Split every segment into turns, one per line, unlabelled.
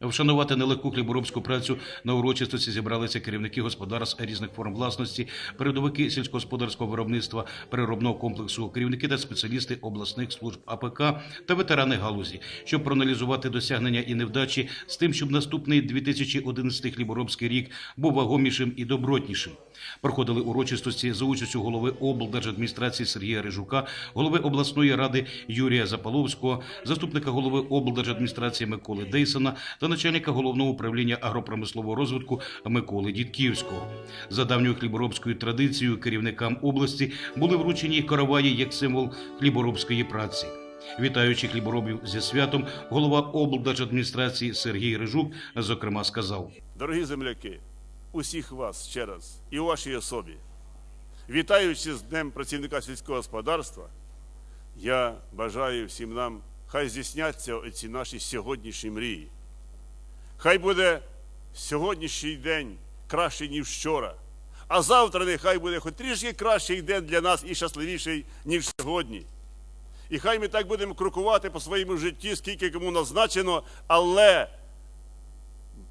Вшанувати нелегку хліборобську працю на урочистості зібралися керівники господарств різних форм власності, передовики сільськогосподарського виробництва, переробного комплексу, керівники та спеціалісти обласних служб АПК та ветерани галузі, щоб проаналізувати досягнення і невдачі з тим, щоб наступний 2011 хліборобський рік був вагомішим і добротнішим. Проходили урочистості за участю голови облдержадміністрації Сергія Рижука, голови обласної ради Юрія Запаловського, заступника голови облдержадміністрації Миколи Дейсона та начальника головного управління агропромислового розвитку Миколи Дідківського. За давньою хліборобською традицією керівникам області були вручені караваї як символ хліборобської праці. Вітаючи хліборобів зі святом, голова облдержадміністрації Сергій Рижук зокрема сказав.
Дорогі земляки, усіх вас ще раз і у вашій особі, вітаючи з Днем працівника сільського господарства, я бажаю всім нам, хай здійсняться ці наші сьогоднішні мрії. Хай буде сьогоднішній день кращий, ніж вчора. А завтра нехай буде хоч трішки кращий день для нас і щасливіший, ніж сьогодні. І хай ми так будемо крокувати по своєму житті, скільки кому назначено, але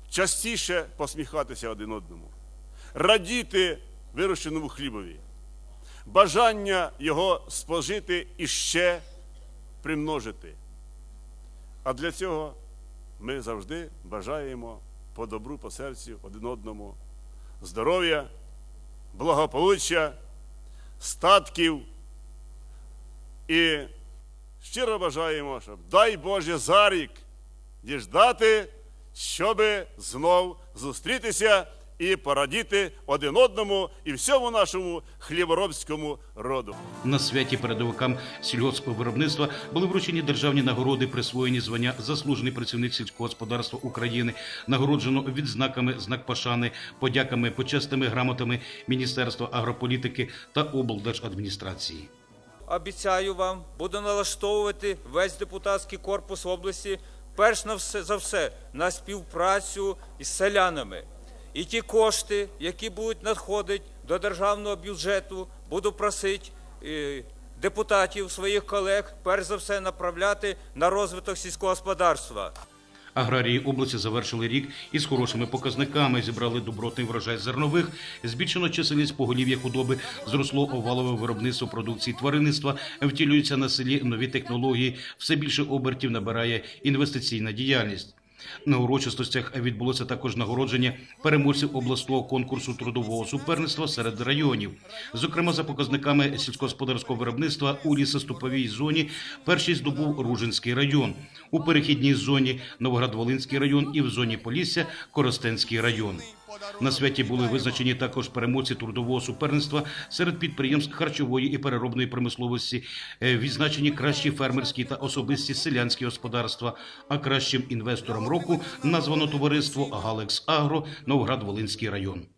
частіше посміхатися один одному, радіти вирощеному хлібові, бажання його спожити і ще примножити. А для цього ми завжди бажаємо по добру, по серцю один одному здоров'я, благополуччя, статків. І щиро бажаємо, щоб дай Боже за рік діждати, щоби знов зустрітися і порадіти один одному і всьому нашому хліборобському роду.
На святі передовикам сільгоспвиробництва були вручені державні нагороди, присвоєні звання заслужений працівник сільського господарства України, нагороджено відзнаками знак пошани, подяками, почесними грамотами Міністерства агрополітики та облдержадміністрації.
обіцяю вам, буду налаштовувати весь депутатський корпус області, перш на все за все на співпрацю із селянами. І ті кошти, які будуть надходити до державного бюджету, буду просити е, депутатів, своїх колег, перш за все направляти на розвиток сільського господарства.
Аграрії області завершили рік із хорошими показниками. Зібрали добротний врожай зернових, збільшено чисельність поголів'я худоби, зросло овалове виробництво продукції тваринництва, втілюються на селі нові технології, все більше обертів набирає інвестиційна діяльність. На урочистостях відбулося також нагородження переможців обласного конкурсу трудового суперництва серед районів. Зокрема, за показниками сільськогосподарського виробництва у лісоступовій зоні першість здобув Ружинський район, у перехідній зоні Новоград-Волинський район і в зоні Полісся Коростенський район. На святі були визначені також переможці трудового суперництва серед підприємств харчової і переробної промисловості, е, відзначені кращі фермерські та особисті селянські господарства. А кращим інвестором року названо товариство Галекс Агро Новоград-Волинський район.